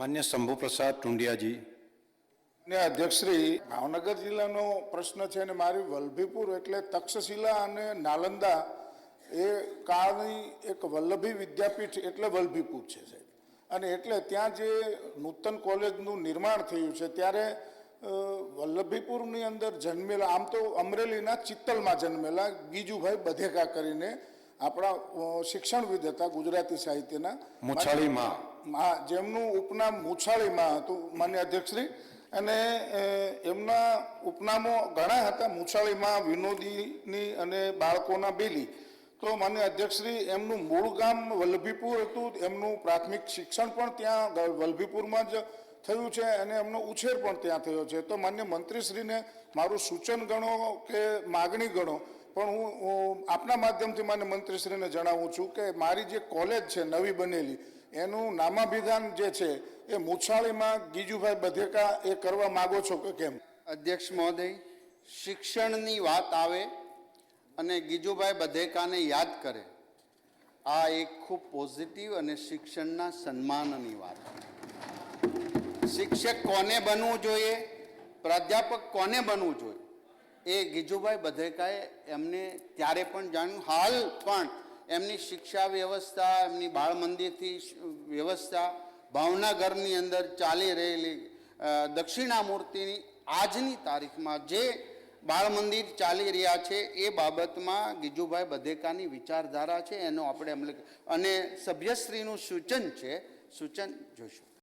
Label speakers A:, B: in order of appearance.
A: માન્ય શંભુપ્રસાદ ટુંડિયાજી.
B: ને અધ્યક્ષશ્રી, ભાવનગર જિલ્લાનો પ્રશ્ન છે અને મારી વલ્લભીપુર એટલે તક્ષશિલા અને નાલંદા એ કાળની એક વલ્લભી વિદ્યાપીઠ એટલે વલ્લભીપુર છે સાહેબ. અને એટલે ત્યાં જે નૂતન કોલેજનું નિર્માણ થયું છે, ત્યારે વલ્લભીપુરની અંદર જન્મેલા, આમ તો અમરેલીના ચિત્તલમાં જન્મેલા ગીજુભાઈ બધેકા કરીને આપણા શિક્ષણવિદ હતા ગુજરાતી સાહિત્યના.
A: મુછાળી માં
B: માં જેમનું ઉપનામ મુછાળીમાં હતું માન્ય અધ્યક્ષશ્રી. અને એમના ઉપનામો ઘણા હતા મુછાળીમાં વિનોદીની અને બાળકોના બેલી. તો માન્ય અધ્યક્ષશ્રી એમનું મૂળ ગામ વલ્લભીપુર હતું એમનું પ્રાથમિક શિક્ષણ પણ ત્યાં વલ્લભીપુરમાં જ થયું છે અને એમનો ઉછેર પણ ત્યાં થયો છે. તો માન્ય મંત્રીશ્રીને મારું સૂચન ગણો કે માગણી ગણો પણ હું આપના માધ્યમથી મને મંત્રીશ્રીને જણાવું છું કે મારી જે કોલેજ છે નવી બનેલી, એનું નામાભિધાન જે છે એ મુછાળીમાં ગીજુભાઈ બધેકા એ કરવા માગો છો કે કેમ?
C: અધ્યક્ષ મહોદય, શિક્ષણની વાત આવે અને ગીજુભાઈ બધેકાને યાદ કરે, આ એક ખૂબ પોઝિટિવ અને શિક્ષણના સન્માનની વાત. શિક્ષક કોને બનવું જોઈએ? પ્રાધ્યાપક કોને બનવું જોઈએ? એ ગીજુભાઈ બધેકાએ એમને ત્યારે પણ જાણ્યું, હાલ પણ એમની શિક્ષા વ્યવસ્થા, એમની બાળ મંદિરથી વ્યવસ્થા ભાવનગરની અંદર ચાલી રહેલી દક્ષિણામૂર્તિની આજની તારીખમાં જે બાળ મંદિર ચાલી રહ્યા છે એ બાબતમાં ગીજુભાઈ બધેકાની વિચારધારા છે, એનો આપણે અને સભ્યશ્રીનું સૂચન છે, સૂચન જોઈશું